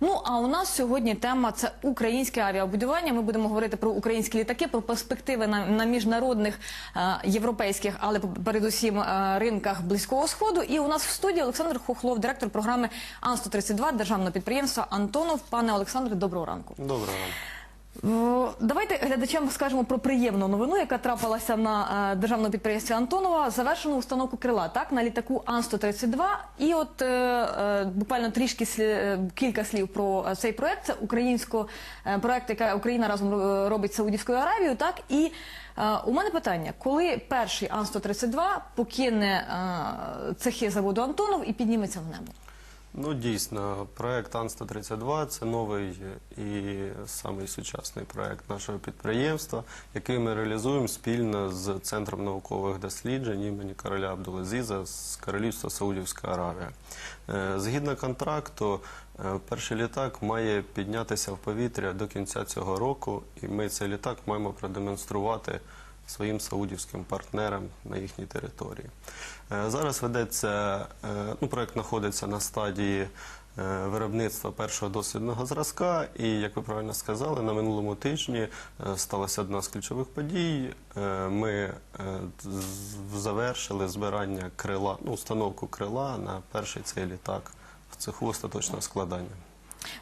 Ну а у нас сьогодні тема це українське авіабудування. Ми будемо говорити про українські літаки, про перспективи на, на міжнародних е, європейських, але передусім е, ринках близького сходу. І у нас в студії Олександр Хохлов, директор програми Ан 132 державного підприємства Антонов. Пане Олександре, доброго ранку. Доброго ранку. Давайте глядачам скажемо про приємну новину, яка трапилася на е, державному підприємстві Антонова. Завершено установку крила так на літаку Ан-132. І от е, е, буквально трішки слі- е, кілька слів про цей проект. Це українсько проект, який Україна разом робить з Саудівською Аравією. Так і у мене питання: коли перший Ан-132 покине цехи заводу Антонов і підніметься в небо? Ну, дійсно, проект Ан-132 – це новий і самий сучасний проект нашого підприємства, який ми реалізуємо спільно з Центром наукових досліджень імені короля Абдулазіза з Королівства Саудівська Аравія. Е, Згідно контракту, е, перший літак має піднятися в повітря до кінця цього року, і ми цей літак маємо продемонструвати своїм саудівським партнерам на їхній території. Е, Зараз ведеться, е, ну, проект знаходиться на стадії е, виробництва першого дослідного зразка, і, як ви правильно сказали, на минулому тижні сталася одна з ключових подій. Ми завершили збирання крила, ну, установку крила на перший цей літак в цеху остаточного складання.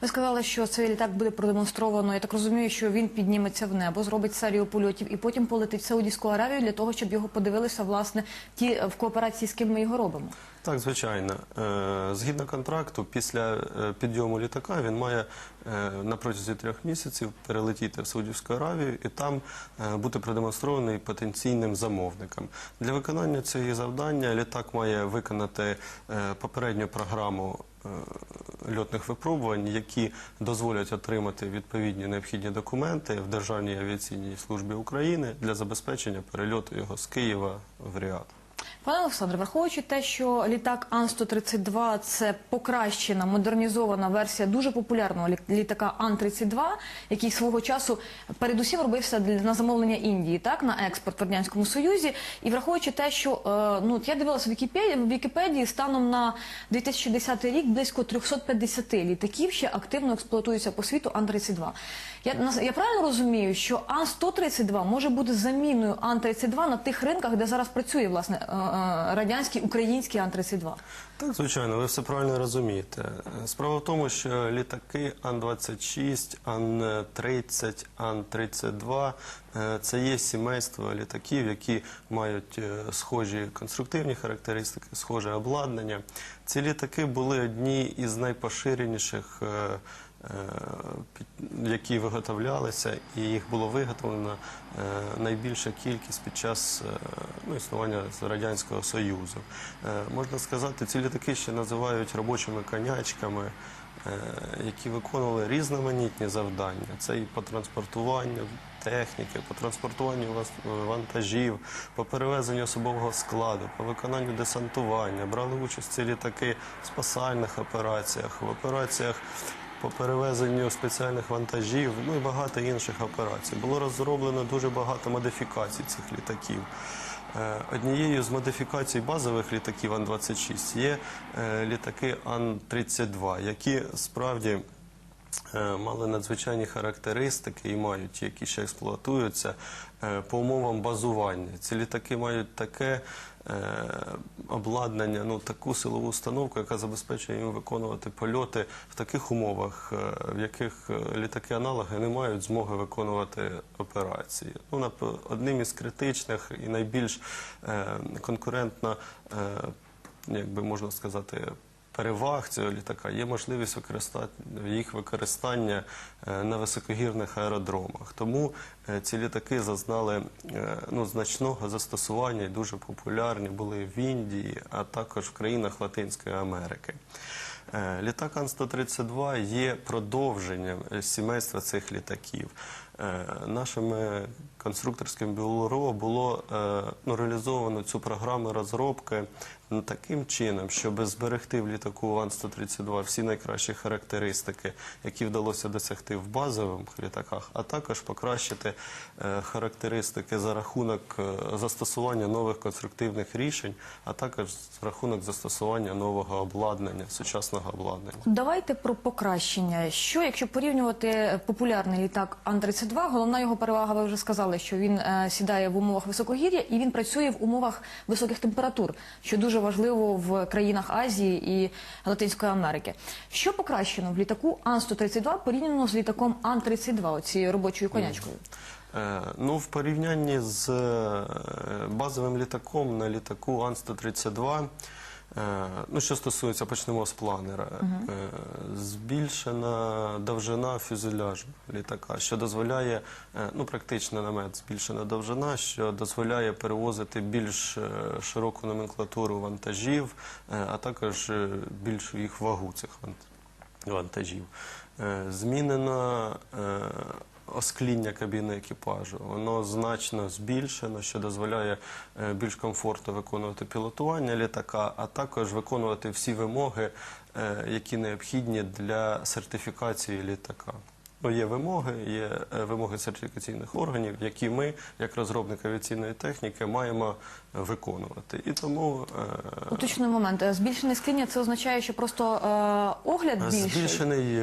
Ви сказали, що цей літак буде продемонстровано. Я так розумію, що він підніметься в небо, зробить серію польотів і потім полетить в Саудівську Аравію для того, щоб його подивилися власне ті в кооперації, з ким ми його робимо. Так, звичайно. Е, Згідно контракту, після е, підйому літака він має е, на протязі трьох місяців перелетіти в Саудівську Аравію і там бути продемонстрований потенційним замовникам. Для виконання цього завдання літак має виконати попередню програму льотних випробувань, які дозволять отримати відповідні необхідні документи в Державній авіаційній службі України для забезпечення перельоту його з Києва в Ріад. Пане Олександре, враховуючи те, що літак Ан-132 – це покращена, модернізована версія дуже популярного лі- літака Ан-32, який свого часу передусім робився для- на замовлення Індії, так на експорт в радянському союзі. І враховуючи те, що е, ну я дивилася в Вікіпедії, в Вікіпедії станом на 2010 рік близько 350 літаків ще активно експлуатуються по світу Ан-32. Я, нас- я правильно розумію, що Ан-132 може бути заміною Ан-32 на тих ринках, де зараз працює власне радянський український Ан-32? Так, звичайно, ви все правильно розумієте. Справа в тому, що літаки Ан-26, Ан-30, Ан-32 е, це є сімейство літаків, які мають е, схожі конструктивні характеристики, схоже обладнання. Ці літаки були одні із найпоширеніших. е, е, під- які виготовлялися, і їх було виготовлено е, найбільша кількість під час е, ну, існування радянського союзу. Е, Можна сказати, ці літаки ще називають робочими конячками, е, які виконували різноманітні завдання. Це і по транспортуванню техніки, по транспортуванню вантажів, по перевезенню особового складу, по виконанню десантування. Брали участь ці літаки в спасальних операціях, в операціях по перевезенню спеціальних вантажів, ну і багато інших операцій. Було розроблено дуже багато модифікацій цих літаків. Е, Однією з модифікацій базових літаків Ан-26 є е, літаки Ан-32, які справді мали надзвичайні характеристики і мають, які ще експлуатуються е, по умовам базування. Ці літаки мають таке е, обладнання, ну таку силову установку, яка забезпечує їм виконувати польоти в таких умовах, е, в яких е, літаки-аналоги не мають змоги виконувати операції. Ну, одним із критичних і найбільш е, конкурентно, е, як би можна сказати, переваг цього літака є можливість їх використання е, на високогірних аеродромах. Тому е, ці літаки зазнали е, ну, значного застосування і дуже популярні були в Індії, а також в країнах Латинської Америки. Літак Ан-132 є продовженням сімейства цих літаків. Е, Нашими конструкторським бюро було е, ну, реалізовано цю програму розробки ну, таким чином, щоб зберегти в літаку Ан-132 всі найкращі характеристики, які вдалося досягти в базових літаках, а також покращити е, характеристики за рахунок е, застосування нових конструктивних рішень, а також за рахунок застосування нового обладнання, сучасного обладнання. Давайте про покращення. Що, якщо порівнювати популярний літак Ан-32, головна його перевага, ви вже сказали, що він е, сідає в умовах високогір'я і він працює в умовах високих температур, що дуже важливо в країнах Азії і Латинської Америки. Що покращено в літаку Ан-132 порівняно з літаком Ан-32, оцією робочою конячкою? Е, Ну, в порівнянні з е, базовим літаком на літаку Ан-132, е, ну, що стосується, почнемо з планера, е, збільшена довжина фюзеляжу літака, що дозволяє, е, ну, практично намет збільшена довжина, що дозволяє перевозити більш е, широку номенклатуру вантажів, е, а також е, більшу їх вагу цих вантажів. Е, Змінено е, оскління кабіни екіпажу. Воно значно збільшено, що дозволяє е, більш комфортно виконувати пілотування літака, а також виконувати всі вимоги, е, які необхідні для сертифікації літака. Ну, є вимоги, є е, вимоги сертифікаційних органів, які ми, як розробник авіаційної техніки, маємо виконувати. І тому е, Уточний момент. Збільшене скління це означає, що просто е, огляд більший. Збільшений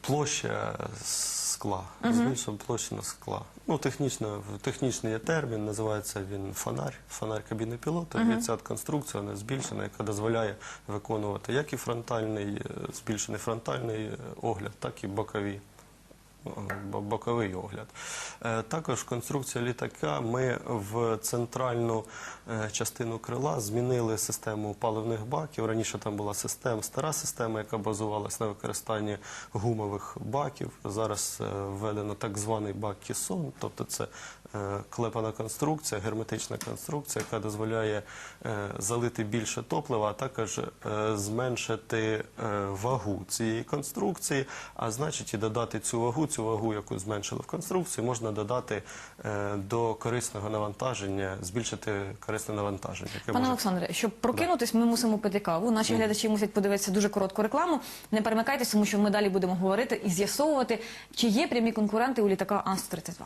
площа скла, збільшена площина скла. Ну, технічно, технічний є термін, називається він фонарь, фонарь кабіни пілота. І ця конструкція вона збільшена, яка дозволяє виконувати як і фронтальний, е, збільшений фронтальний е, огляд, так і бокові. Бо- Боковий огляд. Е, Також конструкція літака. Ми в центральну е, частину крила змінили систему паливних баків. Раніше там була система, стара система, яка базувалась на використанні гумових баків. Зараз е, введено так званий бак кісон, тобто це клепана конструкція, герметична конструкція, яка дозволяє залити більше топлива, а також зменшити вагу цієї конструкції, а значить і додати цю вагу, цю вагу, яку зменшили в конструкції, можна додати е, до корисного навантаження, збільшити корисне навантаження. яке Пане може Олександре, щоб прокинутись, ми мусимо пити каву. Наші глядачі мусять подивитися дуже коротку рекламу. Не перемикайтеся, тому що ми далі будемо говорити і з'ясовувати, чи є прямі конкуренти у літака Ан-132.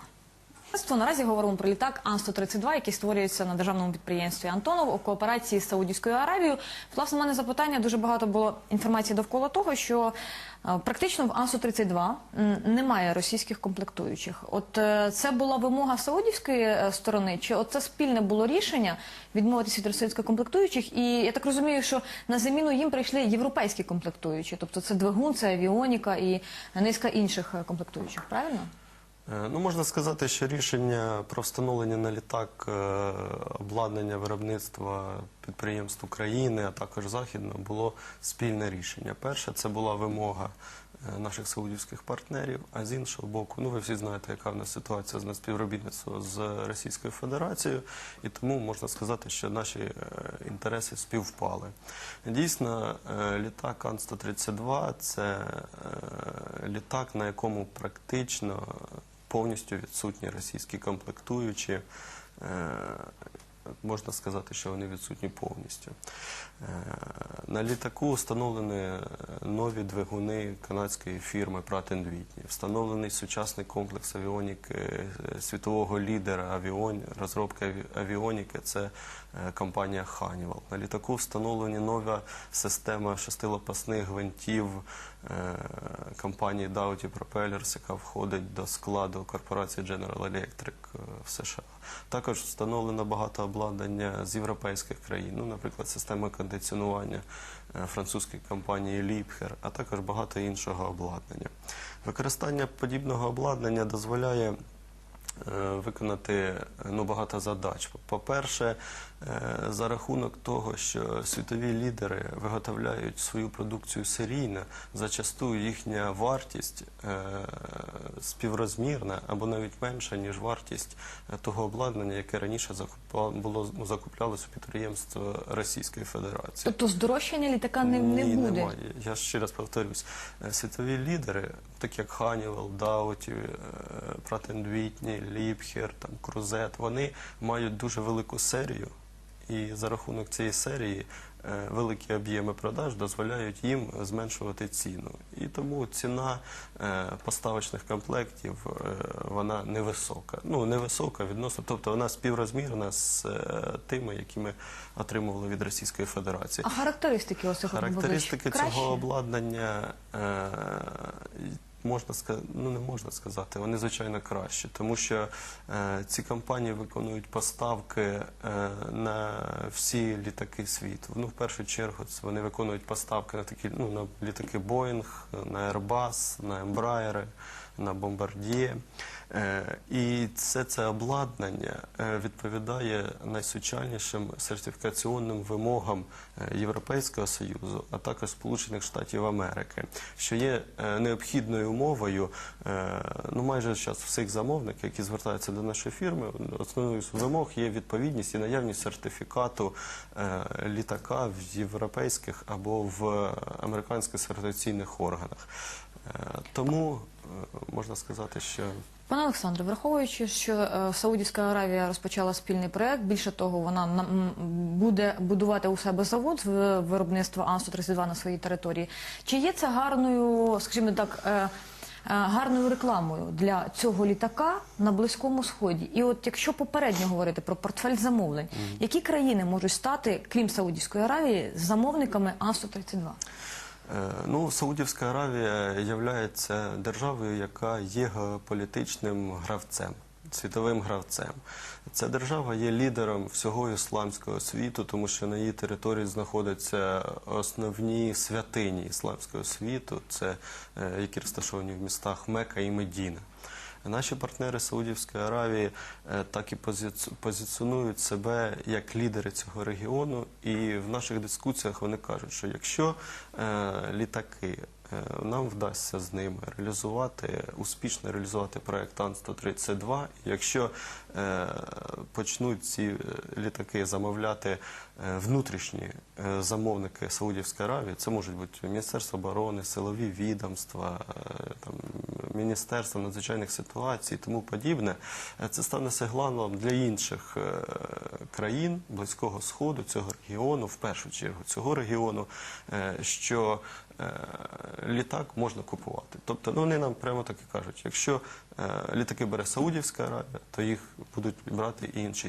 Наразі говоримо про літак Ан-132, який створюється на державному підприємстві Антонов у кооперації з Саудівською Аравією. Власне, у мене запитання дуже багато було інформації довкола того, що е, практично в Ан-132 м, немає російських комплектуючих. От е, це була вимога саудівської е, сторони, чи от це спільне було рішення відмовитися від російських комплектуючих? І я так розумію, що на заміну їм прийшли європейські комплектуючі, тобто це двигун, це авіоніка і низка інших комплектуючих. Правильно? Е, Ну, можна сказати, що рішення про встановлення на літак е, обладнання виробництва підприємств України, а також західного, було спільне рішення. Перше, це була вимога е, наших саудівських партнерів, а з іншого боку, ну ви всі знаєте, яка в нас ситуація з співробітництвом з Російською Федерацією, і тому можна сказати, що наші інтереси співпали. Дійсно, літак Ан-132 – це літак, на якому практично повністю відсутні російські комплектуючі. Можна сказати, що вони відсутні повністю. Е, На літаку встановлені е, нові двигуни канадської фірми Pratt Whitney. Встановлений сучасний комплекс авіоніки е, світового лідера авіон... розробки авіоніки. Це компанія Honeywell. На літаку встановлені нова система шестилопасних гвинтів компанії Dowty Propellers, яка входить до складу корпорації General Electric в США. Також встановлено багато обладнання з європейських країн, ну, наприклад, система кондиціонування е, французької компанії Ліпхер, а також багато іншого обладнання. Використання подібного обладнання дозволяє виконати ну, багато задач. По-перше, е, за рахунок того, що світові лідери виготовляють свою продукцію серійно, зачасту їхня вартість е, співрозмірна або навіть менша, ніж вартість е, того обладнання, яке раніше було ну, закуплялось у підприємств Російської Федерації. Тобто здорожчання літака не, не Ні, немає. Я ще раз повторюсь. Е, Світові лідери, такі як Honeywell, Dowty, е, Pratt Whitney, там, Cruzet, вони мають дуже велику серію. І за рахунок цієї серії е, великі об'єми продаж дозволяють їм зменшувати ціну. І тому ціна е, поставочних комплектів вона невисока. Ну, невисока відносно, тобто вона співрозмірна з тими, які ми отримували від Російської Федерації. А характеристики ось цього Характеристики цього обладнання можна сказати, ну не можна сказати, вони звичайно кращі, тому що е, ці компанії виконують поставки е, на всі літаки світу. Ну, в першу чергу, це вони виконують поставки на такі ну, на літаки Boeing, на Airbus, на Embraer, на Bombardier. Е, І це, це обладнання е, відповідає найсучаснішим сертифікаційним вимогам е, Європейського Союзу, а також Сполучених Штатів Америки, що є необхідною умовою ну майже зараз всіх замовників, які звертаються до нашої фірми. Основною вимог є відповідність і наявність сертифікату літака в європейських або в американських сертифікаційних органах. Тому можна сказати, що Пане Олександре, враховуючи, що е, Саудівська Аравія розпочала спільний проект, більше того, вона на- буде будувати у себе завод з виробництва Ан-132 на своїй території. Чи є це гарною, скажімо так, е, е, гарною рекламою для цього літака на Близькому Сході? І от якщо попередньо говорити про портфель замовлень, які країни можуть стати, крім Саудівської Аравії, замовниками Ан-132? Е, Ну, Саудівська Аравія є державою, яка є геополітичним гравцем, світовим гравцем. Ця держава є лідером всього ісламського світу, тому що на її території знаходяться основні святині ісламського світу, це е, які розташовані в містах Мека і Медіна. Наші партнери Саудівської Аравії е, так і позиці- позиціонують себе як лідери цього регіону, і в наших дискусіях вони кажуть, що якщо е, літаки нам вдасться з ними реалізувати успішно реалізувати проект Ан-132, якщо е, почнуть ці е, літаки замовляти е, внутрішні замовники Саудівської Аравії, це можуть бути Міністерство оборони, силові відомства, там, Міністерство надзвичайних ситуацій і тому подібне, це стане сигналом для інших країн Близького Сходу, цього регіону, в першу чергу цього регіону, що літак можна купувати. Тобто, ну вони нам прямо так і кажуть, якщо е, літаки бере Саудівська Аравія, то їх будуть брати і інші.